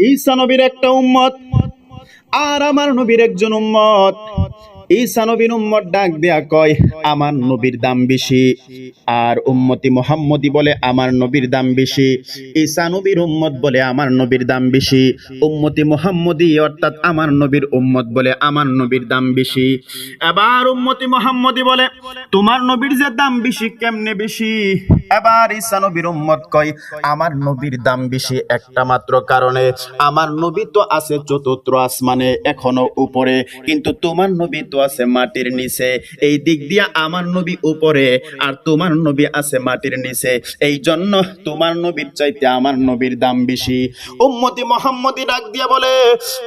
ঈসা নবীর একটা উম্মত আর আমার নবীর একজন উম্মত। ঈসা নবীর উম্মত ডাক দেয়া কয়, আমার নবীর দাম বেশি। আর উম্মতি মোহাম্মদি বলে, আমার নবীর দাম বেশি। ঈসা নবীর উম্মত বলে, আমার নবীর দাম বেশি। উম্মতি মোহাম্মদি অর্থাৎ আমার নবীর উম্মত বলে, আমার নবীর দাম বেশি। এবার উম্মতি মোহাম্মদি বলে, তোমার নবীর যে দাম বেশি, কেমনে বেশি? এবার ঈসা নবীর উম্মত কয়, আমার নবীর দাম বেশি একটা মাত্র কারণে, আমার নবী তো আছে চতুর্থ আসমানে, এখনও উপরে। কিন্তু তোমার নবী তো আছে মাটির নিচে, এই দিক দিয়ে আমার নবী উপরে, আর তোমার নবী আছে মাটির নিচে। এই জন্য তোমার নবীর চাইতে আমার নবীর দাম বেশি। উম্মতি মোহাম্মদি ডাক দিয়া বলে,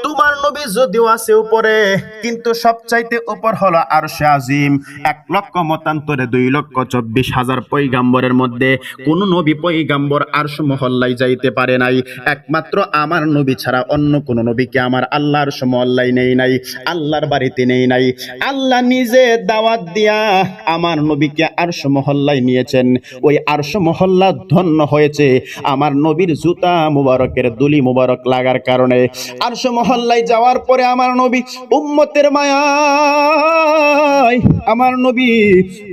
তোমার নবী যদিও আছে উপরে, কিন্তু সবচাইতে উপর হলো আর আজিম। এক লক্ষ মতান্তরে দুই লক্ষ চব্বিশ হাজার পৈগাম্বরের মধ্যে কোন নবী পৈগাম্বর আরশ মহল্লায় যাইতে পারে নাই। একমাত্র আমার নবী ছাড়া অন্য কোন নবীকে আমার আল্লাহর মহল্লায় নেই নাই, আল্লাহর বাড়িতে নেই নাই। আল্লাহ নিজে দাওয়াত দিয়া আমার নবীকে আরশ মহল্লায় নিয়েছেন। ওই আরশ মহল্লা ধন্য হয়েছে। আমার নবীর জুতা মুবারকের দুলি মুবারক লাগার কারণে। আরশ মহল্লায় যাওয়ার পরে আমার নবী উম্মতের মায়ায় আমার নবী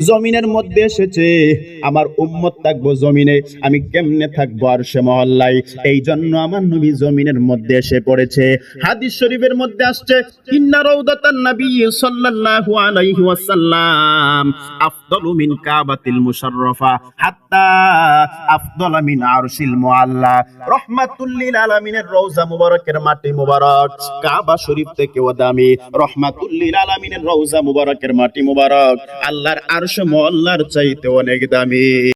জমিনের মধ্যে এসেছে। আমার উম্মত থাকব জমিনে, আমি কেমনে থাকব আর সে মহল্লায়? এই জন্য আমার নবী জমিনের মধ্যে এসে পড়েছে। হাদিস শরীফের মধ্যে আসছে, ইন্না রাউদাতান নবী সাল্লাল্লাহু আলাইহি ওয়াসাল্লাম আফদালু মিন কাবাতিল মুশাররাফা হাত্তা আফদাল মিন আরশিল মুআল্লা। রহমাতুল লিল আলামিনের রওজা মুবারকের মাটি মুবারক। কাবা শরীফ থেকেও দামি রহমাতুল লিল আলামিনের রওজা মুবারকের মাটি মুবারক। আল্লাহর আরশ মুআল্লার চাইতে অনেক দামি।